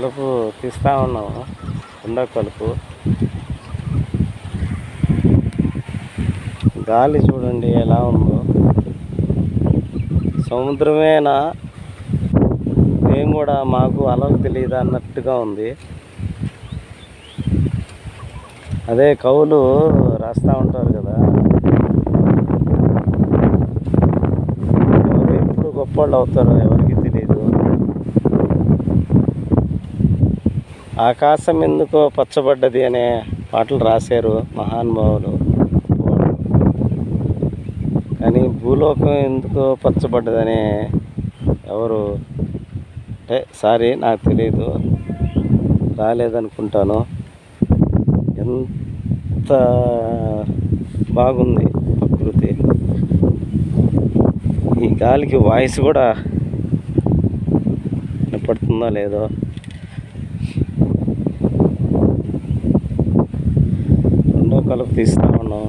కలుపు తీస్తా ఉన్నాము. కుండ కలుపు. గాలి చూడండి ఎలా ఉందో. సముద్రమేనా? ఏం కూడా మాకు అలలు తెలియదు అన్నట్టుగా ఉంది. అదే కవులు రాస్తూ ఉంటారు కదా. ఎవరు ఎప్పుడు గొప్పవాళ్ళు అవుతారో ఎవరికి తెలియదు ఆకాశం ఎందుకో పచ్చబడ్డది అనే పాటలు రాశారు మహానుభావులు. కానీ భూలోకం ఎందుకో పచ్చబడ్డదనే ఎవరు? అంటే సారీ నాకు తెలియదు రాలేదనుకుంటాను. ఎంత బాగుంది ప్రకృతి. ఈ గాలికి వాయిస్ కూడా వినపడుతుందో లేదో. రెండో కలుపు తీస్తా ఉన్నాం.